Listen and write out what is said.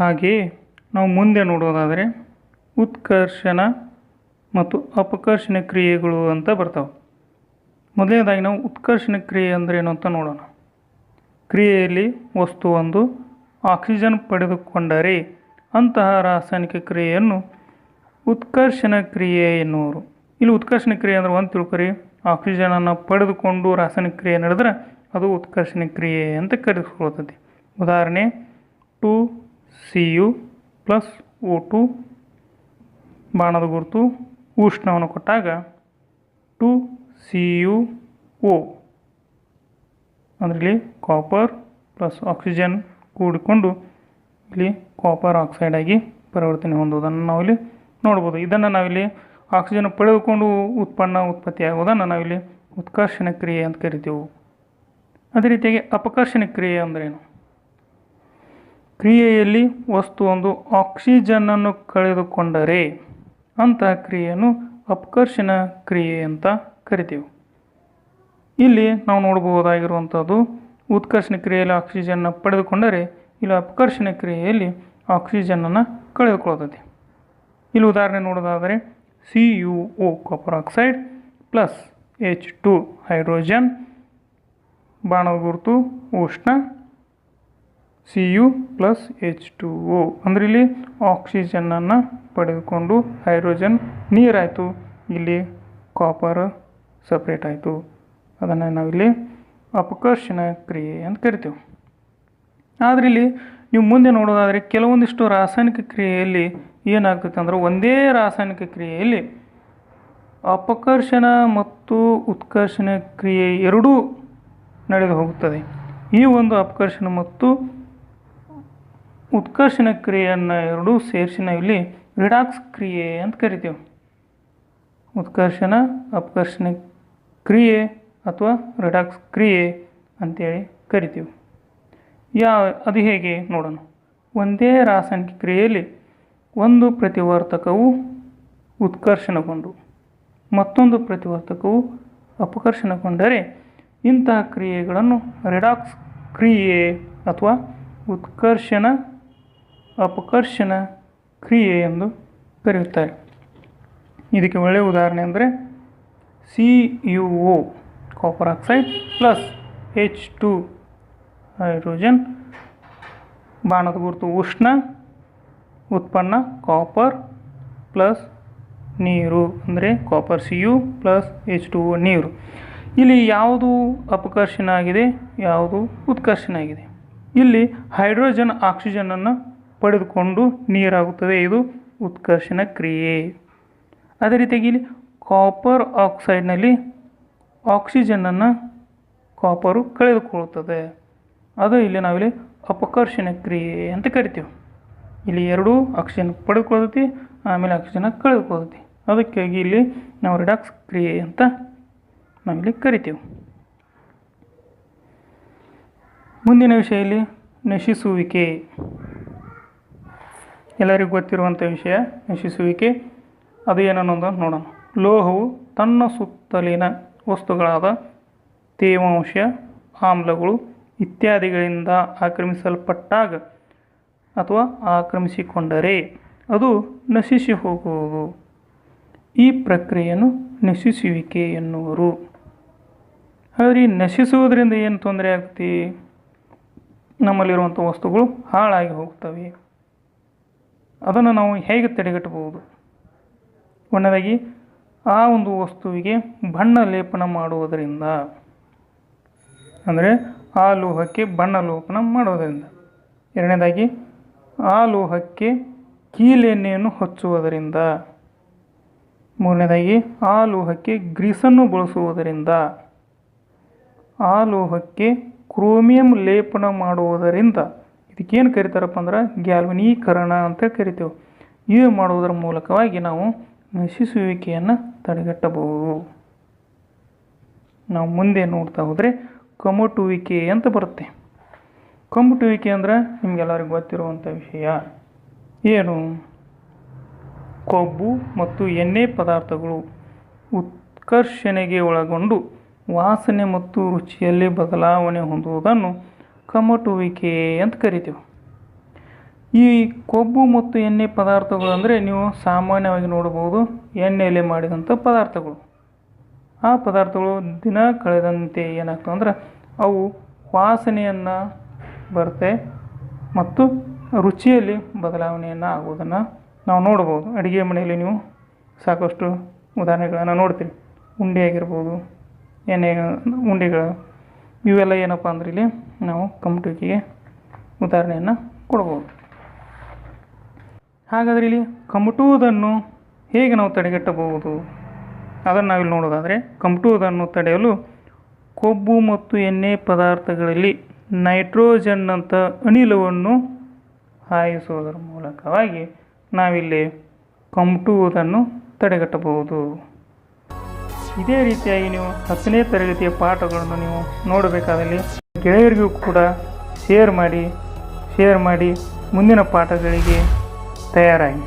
ಹಾಗೆಯೇ ನಾವು ಮುಂದೆ ನೋಡೋದಾದರೆ ಉತ್ಕರ್ಷಣ ಮತ್ತು ಅಪಕರ್ಷಣ ಕ್ರಿಯೆಗಳು ಅಂತ ಬರ್ತಾವೆ. ಮೊದಲನೇದಾಗಿ ನಾವು ಉತ್ಕರ್ಷಣ ಕ್ರಿಯೆ ಅಂದರೆ ಏನು ಅಂತ ನೋಡೋಣ. ಕ್ರಿಯೆಯಲ್ಲಿ ವಸ್ತುವೊಂದು ಆಕ್ಸಿಜನ್ ಪಡೆದುಕೊಂಡರೆ ಅಂತಹ ರಾಸಾಯನಿಕ ಕ್ರಿಯೆಯನ್ನು ಉತ್ಕರ್ಷಣ ಕ್ರಿಯೆ ಎನ್ನುವರು. ಇಲ್ಲಿ ಉತ್ಕರ್ಷಣ ಕ್ರಿಯೆ ಅಂದರೆ ಒಂದು ತಿಳ್ಕೊರಿ. ಆಕ್ಸಿಜನನ್ನು ಪಡೆದುಕೊಂಡು ರಾಸಾಯನಿಕ ಕ್ರಿಯೆ ನಡೆದ್ರೆ ಅದು ಉತ್ಕರ್ಷಣ ಕ್ರಿಯೆ ಅಂತ ಕರೆದುಕೊಳ್ಳುತ್ತದೆ. ಉದಾಹರಣೆ two C U plus O two ಬಾಣದ ಗುರುತು ಉಷ್ಣವನ್ನು ಕೊಟ್ಟಾಗ ಟು ಸಿ ಯು ಓ. ಅಂದ್ರೆ ಇಲ್ಲಿ ಕಾಪರ್ ಪ್ಲಸ್ ಆಕ್ಸಿಜನ್ ಕೂಡಿಕೊಂಡು ಇಲ್ಲಿ ಕಾಪರ್ ಆಕ್ಸೈಡ್ ಆಗಿ ಪರಿವರ್ತನೆ ಹೊಂದುವುದನ್ನು ನಾವಿಲ್ಲಿ ನೋಡ್ಬೋದು ಇದನ್ನು ನಾವಿಲ್ಲಿ ಆಕ್ಸಿಜನ್ ಪಡೆದುಕೊಂಡು ಉತ್ಪನ್ನ ಉತ್ಪತ್ತಿ ಆಗುವುದನ್ನು ನಾವಿಲ್ಲಿ ಉತ್ಕರ್ಷಣ ಕ್ರಿಯೆ ಅಂತ ಕರಿತೀವಿ. ಅದೇ ರೀತಿಯಾಗಿ ಅಪಕರ್ಷಣ ಕ್ರಿಯೆ ಅಂದ್ರೇನು? ಕ್ರಿಯೆಯಲ್ಲಿ ವಸ್ತುವೊಂದು ಆಕ್ಸಿಜನ್ನನ್ನು ಕಳೆದುಕೊಂಡರೆ ಅಂತಹ ಕ್ರಿಯೆಯನ್ನು ಅಪಕರ್ಷಣ ಕ್ರಿಯೆ ಅಂತ ಕರಿತೀವಿ. ಇಲ್ಲಿ ನಾವು ನೋಡಬಹುದಾಗಿರುವಂಥದ್ದು ಉತ್ಕರ್ಷಣ ಕ್ರಿಯೆಯಲ್ಲಿ ಆಕ್ಸಿಜನ್ನ ಪಡೆದುಕೊಂಡರೆ ಇಲ್ಲಿ ಅಪಕರ್ಷಣ ಕ್ರಿಯೆಯಲ್ಲಿ ಆಕ್ಸಿಜನ್ನನ್ನು ಕಳೆದುಕೊಳ್ಳುತ್ತದೆ. ಇಲ್ಲಿ ಉದಾಹರಣೆ ನೋಡೋದಾದರೆ C U O copper oxide plus H two hydrogen ಬಾಣದ ಗುರುತು, ಉಷ್ಣ C U plus H two O ಅಂದರೆ ಇಲ್ಲಿ ಆಕ್ಸಿಜನನ್ನು ಪಡೆದುಕೊಂಡು ಹೈಡ್ರೋಜನ್ ನೀರಾಯಿತು. ಇಲ್ಲಿ ಕಾಪರ್ ಸಪ್ರೇಟ್ ಆಯಿತು. ಅದನ್ನು ನಾವಿಲ್ಲಿ ಅಪಕರ್ಷಣ ಕ್ರಿಯೆ ಅಂತ ಕರಿತೇವೆ. ಆದರೆ ಇಲ್ಲಿ ನೀವು ಮುಂದೆ ನೋಡೋದಾದರೆ ಕೆಲವೊಂದಿಷ್ಟು ರಾಸಾಯನಿಕ ಕ್ರಿಯೆಯಲ್ಲಿ ಏನಾಗ್ತದೆ ಅಂದ್ರೆ ಒಂದೇ ರಾಸಾಯನಿಕ ಕ್ರಿಯೆಯಲ್ಲಿ ಅಪಕರ್ಷಣ ಮತ್ತು ಉತ್ಕರ್ಷಣ ಕ್ರಿಯೆ ಎರಡೂ ನಡೆದು ಹೋಗುತ್ತದೆ. ಈ ಒಂದು ಅಪಕರ್ಷಣ ಮತ್ತು ಉತ್ಕರ್ಷಣ ಕ್ರಿಯೆಯನ್ನು ಎರಡೂ ಸೇರಿಸಿ ಇಲ್ಲಿ ರಿಡಾಕ್ಸ್ ಕ್ರಿಯೆ ಅಂತ ಕರಿತೀವಿ. ಉತ್ಕರ್ಷಣ, ಅಪಕರ್ಷಣ ಕ್ರಿಯೆ ಅಥವಾ ರಿಡಾಕ್ಸ್ ಕ್ರಿಯೆ ಅಂತೇಳಿ ಕರಿತೀವಿ. ಯಾವ ಅದು ಹೇಗೆ ನೋಡೋಣ. ಒಂದೇ ರಾಸಾಯನಿಕ ಕ್ರಿಯೆಯಲ್ಲಿ ಒಂದು ಪ್ರತಿವರ್ತಕವು ಉತ್ಕರ್ಷಣಗೊಂಡು, ಮತ್ತೊಂದು ಪ್ರತಿವರ್ತಕವು ಅಪಕರ್ಷಣಗೊಂಡರೆ ಇಂತಹ ಕ್ರಿಯೆಗಳನ್ನು ರಿಡಾಕ್ಸ್ ಕ್ರಿಯೆ ಅಥವಾ ಉತ್ಕರ್ಷಣ ಅಪಕರ್ಷಣ ಕ್ರಿಯೆ ಎಂದು ಕರೆಯುತ್ತಾರೆ. ಇದಕ್ಕೆ ಒಳ್ಳೆಯ ಉದಾಹರಣೆ ಅಂದರೆ C U O copper oxide plus H two hydrogen ಬಾಣದ ಗುರುತು ಉಷ್ಣ, ಉತ್ಪನ್ನ ಕಾಪರ್ ಪ್ಲಸ್ ನೀರು, ಅಂದರೆ copper C U plus H two ನೀರು. ಇಲ್ಲಿ ಯಾವುದು ಅಪಕರ್ಷಣ ಆಗಿದೆ? ಯಾವುದು ಉತ್ಕರ್ಷಣ ಆಗಿದೆ? ಇಲ್ಲಿ ಹೈಡ್ರೋಜನ್ ಆಕ್ಸಿಜನನ್ನು ಪಡೆದುಕೊಂಡು ನೀರಾಗುತ್ತದೆ. ಇದು ಉತ್ಕರ್ಷಣ ಕ್ರಿಯೆ. ಅದೇ ರೀತಿಯಾಗಿ ಇಲ್ಲಿ ಕಾಪರ್ ಆಕ್ಸೈಡ್ನಲ್ಲಿ ಆಕ್ಸಿಜನನ್ನು ಕಾಪರು ಕಳೆದುಕೊಳ್ಳುತ್ತದೆ. ಅದು ಇಲ್ಲಿ ನಾವಿಲ್ಲಿ ಅಪಕರ್ಷಣ ಕ್ರಿಯೆ ಅಂತ ಕರಿತೀವಿ. ಇಲ್ಲಿ ಎರಡೂ ಆಕ್ಸಿಜನ್ ಪಡೆದುಕೊಳ್ಳುತ್ತೆ ಆಮೇಲೆ ಆಕ್ಸಿಜನ್ ಕಳೆದುಕೊಳ್ತೈತಿ ಅದಕ್ಕಾಗಿ ಇಲ್ಲಿ ನಾವು ರಿಡಾಕ್ಸ್ ಕ್ರಿಯೆ ಅಂತ ನಾವಿಲ್ಲಿ ಕರಿತೀವಿ. ಮುಂದಿನ ವಿಷಯ ಇಲ್ಲಿ ನಶಿಸುವಿಕೆ. ಎಲ್ಲರಿಗೂ ಗೊತ್ತಿರುವಂಥ ವಿಷಯ ನಶಿಸುವಿಕೆ ಅದು ಏನನ್ನೋದು ನೋಡೋಣ. ಲೋಹವು ತನ್ನ ಸುತ್ತಲಿನ ವಸ್ತುಗಳಾದ ತೇವಾಂಶ, ಆಮ್ಲಗಳು ಇತ್ಯಾದಿಗಳಿಂದ ಆಕ್ರಮಿಸಲ್ಪಟ್ಟಾಗ ಅಥವಾ ಆಕ್ರಮಿಸಿಕೊಂಡರೆ ಅದು ನಶಿಸಿ ಹೋಗುವುದು. ಈ ಪ್ರಕ್ರಿಯೆಯನ್ನು ನಶಿಸುವಿಕೆ ಎನ್ನುವರು. ಆದರೆ ನಶಿಸುವುದರಿಂದ ಏನು ತೊಂದರೆ ಆಗುತ್ತೆ? ನಮ್ಮಲ್ಲಿರುವಂಥ ವಸ್ತುಗಳು ಹಾಳಾಗಿ ಹೋಗ್ತವೆ. ಅದನ್ನು ನಾವು ಹೇಗೆ ತಡೆಗಟ್ಟಬಹುದು? ಒಂದನೇದಾಗಿ ಆ ಒಂದು ವಸ್ತುವಿಗೆ ಬಣ್ಣ ಲೇಪನ ಮಾಡುವುದರಿಂದ, ಅಂದರೆ ಆ ಲೋಹಕ್ಕೆ ಬಣ್ಣ ಲೋಪನ ಮಾಡುವುದರಿಂದ. ಎರಡನೇದಾಗಿ, ಆ ಲೋಹಕ್ಕೆ ಕೀಲೆಣ್ಣೆಯನ್ನು ಹಚ್ಚುವುದರಿಂದ. ಮೂರನೇದಾಗಿ, ಆ ಲೋಹಕ್ಕೆ ಗ್ರೀಸನ್ನು ಬಳಸುವುದರಿಂದ. ಆ ಲೋಹಕ್ಕೆ ಕ್ರೋಮಿಯಂ ಲೇಪನ ಮಾಡುವುದರಿಂದ. ಇದಕ್ಕೇನು ಕರಿತಾರಪ್ಪ ಅಂದ್ರೆ ಗ್ಯಾಲ್ವನೀಕರಣ ಅಂತ ಕರಿತೇವೆ. ಇವು ಮಾಡುವುದರ ಮೂಲಕವಾಗಿ ನಾವು ನಶಿಸುವಿಕೆಯನ್ನು ತಡೆಗಟ್ಟಬಹುದು. ನಾವು ಮುಂದೆ ನೋಡ್ತಾ ಹೋದರೆ ಕಮಟುವಿಕೆ ಅಂತ ಬರುತ್ತೆ. ಕಮಟುವಿಕೆ ಅಂದ್ರೆ ನಿಮಗೆಲ್ಲರಿಗೂ ಗೊತ್ತಿರುವಂಥ ವಿಷಯ. ಏನು? ಕೊಬ್ಬು ಮತ್ತು ಎಣ್ಣೆ ಪದಾರ್ಥಗಳು ಉತ್ಕರ್ಷಣೆಗೆ ಒಳಗೊಂಡು ವಾಸನೆ ಮತ್ತು ರುಚಿಯಲ್ಲಿ ಬದಲಾವಣೆ ಹೊಂದುವುದನ್ನು ಕಮಟುವಿಕೆ ಅಂತ ಕರಿತೀವಿ. ಈ ಕೊಬ್ಬು ಮತ್ತು ಎಣ್ಣೆ ಪದಾರ್ಥಗಳು ಅಂದರೆ ನೀವು ಸಾಮಾನ್ಯವಾಗಿ ನೋಡಬಹುದು ಎಣ್ಣೆಯಲ್ಲಿ ಮಾಡಿದಂಥ ಪದಾರ್ಥಗಳು. ಆ ಪದಾರ್ಥಗಳು ದಿನ ಕಳೆದಂತೆ ಏನಾಗ್ತವೆ ಅಂದರೆ ಅವು ವಾಸನೆಯನ್ನು ಬರುತ್ತೆ ಮತ್ತು ರುಚಿಯಲ್ಲಿ ಬದಲಾವಣೆಯನ್ನು ಆಗುವುದನ್ನು ನಾವು ನೋಡ್ಬೋದು ಅಡುಗೆ ಮನೆಯಲ್ಲಿ ನೀವು ಸಾಕಷ್ಟು ಉದಾಹರಣೆಗಳನ್ನು ನೋಡ್ತೀವಿ ಉಂಡೆ ಆಗಿರ್ಬೋದು ಎಣ್ಣೆ ಉಂಡೆಗಳು ಇವೆಲ್ಲ ಏನಪ್ಪ ಅಂದ್ರೆ ಇಲ್ಲಿ ನಾವು ಕಂಪ್ಯೂಟಿಗೆ ಉದಾಹರಣೆಯನ್ನು ಕೊಡ್ಬೋದು. ಹಾಗಾದರೆ ಇಲ್ಲಿ ಕಮಟುವುದನ್ನು ಹೇಗೆ ನಾವು ತಡೆಗಟ್ಟಬಹುದು? ಅದನ್ನು ನಾವಿಲ್ಲಿ ನೋಡೋದಾದರೆ ಕಮಟುವುದನ್ನು ತಡೆಯಲು ಕೊಬ್ಬು ಮತ್ತು ಎಣ್ಣೆ ಪದಾರ್ಥಗಳಲ್ಲಿ ನೈಟ್ರೋಜನ್ನಂಥ ಅನಿಲವನ್ನು ಹಾಯಿಸುವುದರ ಮೂಲಕವಾಗಿ ನಾವಿಲ್ಲಿ ಕಮಟುವುದನ್ನು ತಡೆಗಟ್ಟಬಹುದು. ಇದೇ ರೀತಿಯಾಗಿ ನೀವು ಹತ್ತನೇ ತರಗತಿಯ ಪಾಠಗಳನ್ನು ನೀವು ನೋಡಬೇಕಾದಲ್ಲಿ ಗೆಳೆಯರಿಗೂ ಕೂಡ ಶೇರ್ ಮಾಡಿ ಶೇರ್ ಮಾಡಿ ಮುಂದಿನ ಪಾಠಗಳಿಗೆ ತಯಾರಾಗಿ.